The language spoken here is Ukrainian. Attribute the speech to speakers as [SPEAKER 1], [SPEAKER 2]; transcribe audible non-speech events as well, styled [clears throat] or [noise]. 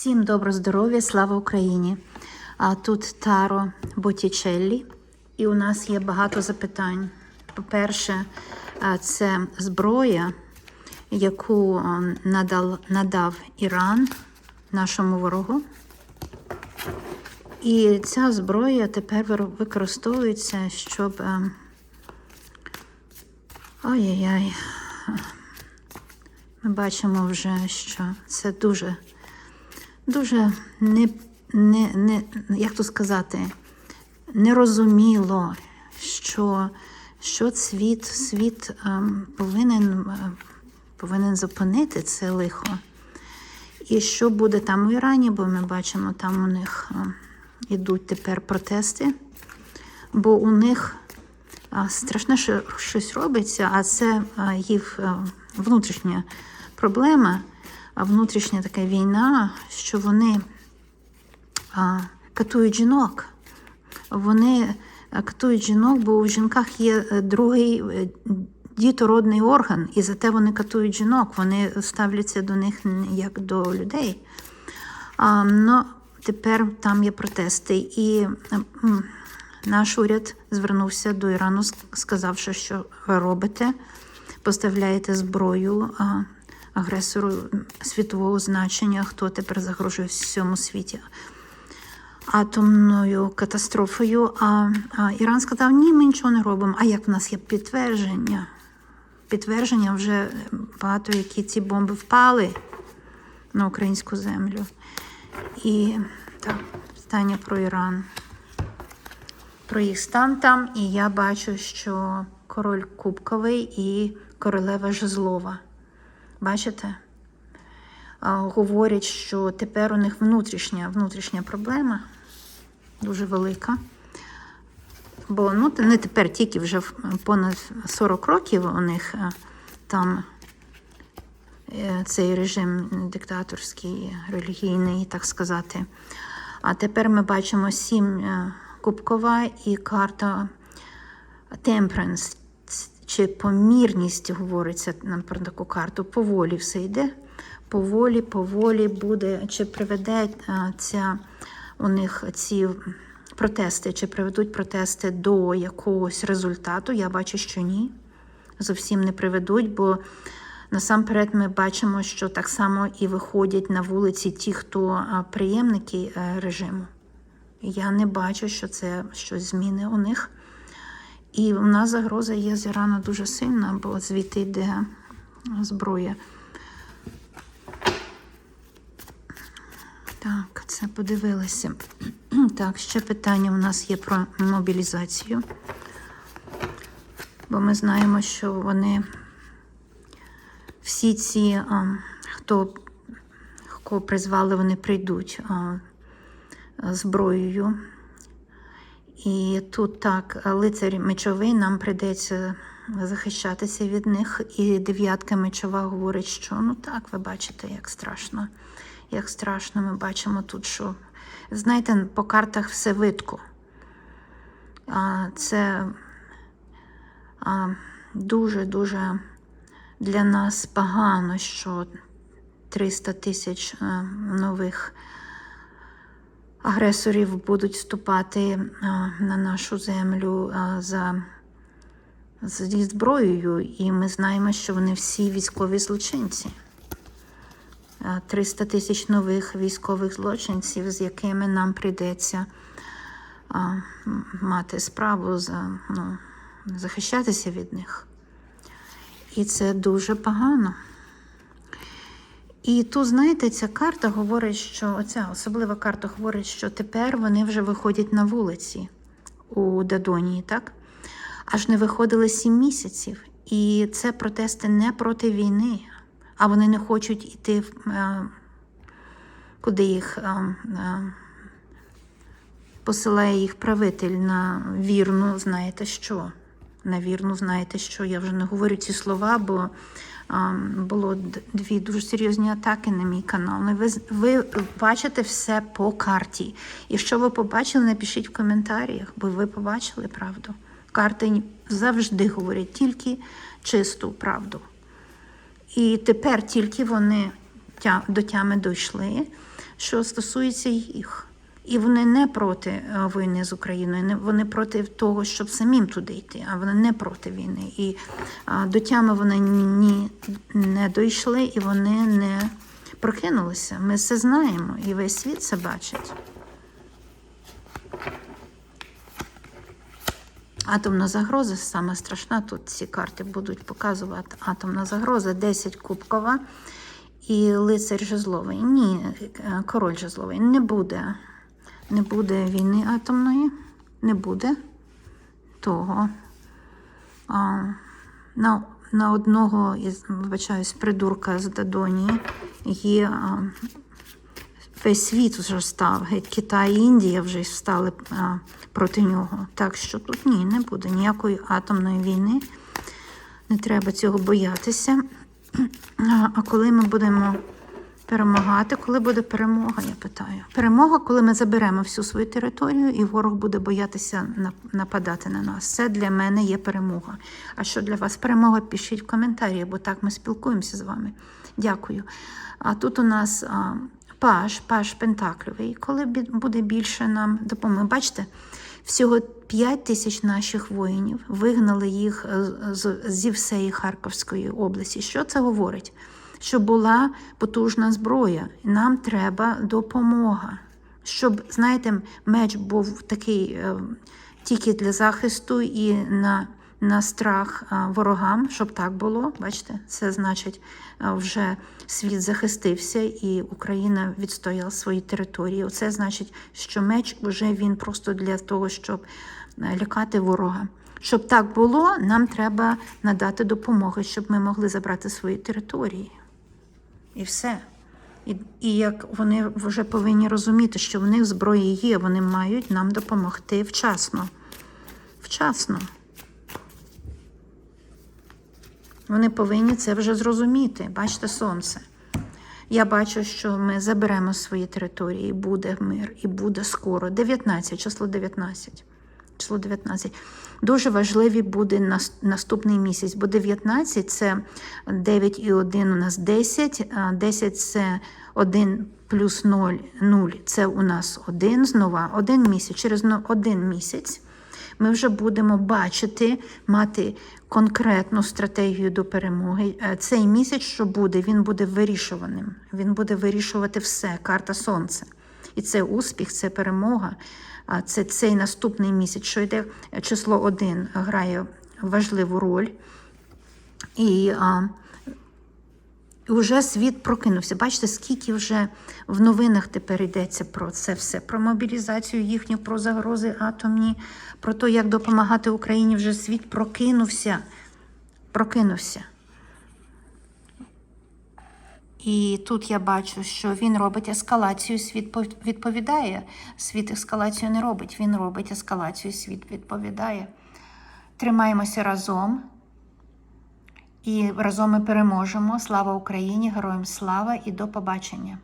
[SPEAKER 1] Всім добро здоров'я, слава Україні! А тут Таро Боттічеллі, і у нас є багато запитань. По-перше, це зброя, яку а, надал, надав Іран нашому ворогу. І ця зброя тепер використовується, щоб. Ой-яй-яй. Ми бачимо вже, що це дуже дуже не, не, не як то сказати, нерозуміло, що, що світ, світ ем, повинен, е, повинен зупинити це лихо. І що буде там у Ірані, бо ми бачимо, там у них е, ідуть тепер протести, бо у них страшне, що щось робиться, а це їх е, внутрішня проблема, внутрішня така війна, що вони катують жінок. Вони е, катують жінок, бо у жінках є е, другий е, дітородний орган, і зате вони катують жінок. Вони ставляться до них як до людей. А, ну, тепер там є протести. І наш уряд звернувся до Ірану, сказавши, що робите, поставляєте зброю агресору світового значення, хто тепер загрожує всьому світі атомною катастрофою. А, а Іран сказав, ні, ми нічого не робимо. А як в нас є підтвердження? Підтвердження вже багато, які ці бомби впали на українську землю. І так, питання про Іран. Про їх стан там, і я бачу, що король Кубковий і королева Жезлова. Бачите? Говорять, що тепер у них внутрішня, внутрішня проблема дуже велика. Бо ну, не тепер тільки вже понад 40 років у них е, там е, цей режим диктаторський, релігійний, так сказати. А тепер ми бачимо сім е, кубкова і карта Temperance, чи помірність говориться нам про таку карту. Поволі все йде. Поволі, поволі буде, чи приведе а, ця у них ці протести, чи приведуть протести до якогось результату. Я бачу, що ні. Зовсім не приведуть, бо насамперед ми бачимо, що так само і виходять на вулиці ті, хто а, приємники е, режиму. Я не бачу, що це щось зміни у них. І в нас загроза є з Ірану дуже сильна, бо звідти йде зброя. Так, це подивилися. [clears throat] Так, ще питання у нас є про мобілізацію. Бо ми знаємо, що вони всі ці, а, хто кого призвали, вони прийдуть а, зброєю. І тут так, лицар мечовий, нам прийдеться захищатися від них. І дев'ятка мечова говорить, що ну так, ви бачите, як страшно. Як страшно, ми бачимо тут, що знаєте, по картах все видко. Це дуже-дуже для нас погано, що 300 тисяч а, нових агресорів будуть вступати на нашу землю а, за, зі зброєю, і ми знаємо, що вони всі військові злочинці. А, 300 тисяч нових військових злочинців, з якими нам прийдеться мати справу за, ну, захищатися від них. І це дуже погано. І тут, знаєте, ця карта говорить, що оця особлива карта говорить, що тепер вони вже виходять на вулиці у Дадонії, так? Аж не виходили сім місяців. І це протести не проти війни, а вони не хочуть йти е, куди їх е, е, посилає їх правитель на вірну, знаєте що? На вірну, знаєте що? Я вже не говорю ці слова, бо було дві дуже серйозні атаки на мій канал. Ну, Ви, ви бачите все по карті. І що ви побачили, напишіть в коментарях, бо ви побачили правду. Карти завжди говорять тільки чисту правду. І тепер тільки вони до тями дійшли, що стосується їх. І вони не проти е, війни з Україною, вони проти того, щоб самим туди йти, а вони не проти війни. І до тями вони ні, не дійшли і вони не прокинулися. Ми це знаємо, і весь світ це бачить. Атомна загроза саме страшна. Тут ці карти будуть показувати. Атомна загроза 10 кубкова і лицар жезловий. Ні, е, король жезловий. Не буде. Не буде війни атомної, не буде того. А, на, на одного із, вибачаюсь, придурка з Дадонії є а, весь світ вже став, геть Китай і Індія вже стали а, проти нього. Так що тут ні, не буде ніякої атомної війни. Не треба цього боятися. [clears throat] А, коли ми будемо перемагати, коли буде перемога, я питаю. Перемога, коли ми заберемо всю свою територію, і ворог буде боятися нападати на нас. Це для мене є перемога. А що для вас перемога? Пишіть в коментарі, бо так ми спілкуємося з вами. Дякую. А тут у нас а, паш, паш Пентакльовий. Коли буде більше нам допомоги, бачите, всього 5 тисяч наших воїнів вигнали їх е, зі всієї Харківської області. Що це говорить? Що була потужна зброя, нам треба допомога. Щоб, знаєте, меч був такий е, тільки для захисту і на, на страх е, ворогам, щоб так було. Бачите, це значить, е, вже світ захистився і Україна відстояла свої території. Оце значить, що меч вже він просто для того, щоб лякати ворога. Щоб так було, нам треба надати допомоги, щоб ми могли забрати свої території. І все. І, і як вони вже повинні розуміти, що в них зброї є, вони мають нам допомогти вчасно. Вчасно. Вони повинні це вже зрозуміти. Бачите сонце. Я бачу, що ми заберемо свої території, і буде мир, і буде скоро. 19, число 19. Число 19. Дуже важливий буде наступний місяць, бо 19 це 9 і 1 у нас 10, а 10 це 1 плюс 0, 0 це у нас 1 знову, один місяць. Через но- один місяць ми вже будемо бачити, мати конкретну стратегію до перемоги. Е, Цей місяць, що буде, він буде вирішуваним. Він буде вирішувати все, карта сонця. І це успіх, це перемога. Це цей наступний місяць, що йде число 1 грає важливу роль. І а, і вже світ прокинувся. Бачите, скільки вже в новинах тепер йдеться про це все, про мобілізацію їхню, про загрози атомні, про те, як допомагати Україні. Вже світ прокинувся. Прокинувся. І тут я бачу, що він робить ескалацію, світ пов- відповідає. Світ ескалацію не робить, він робить ескалацію, світ відповідає. Тримаємося разом. І разом ми переможемо. Слава Україні! Героям слава і до побачення!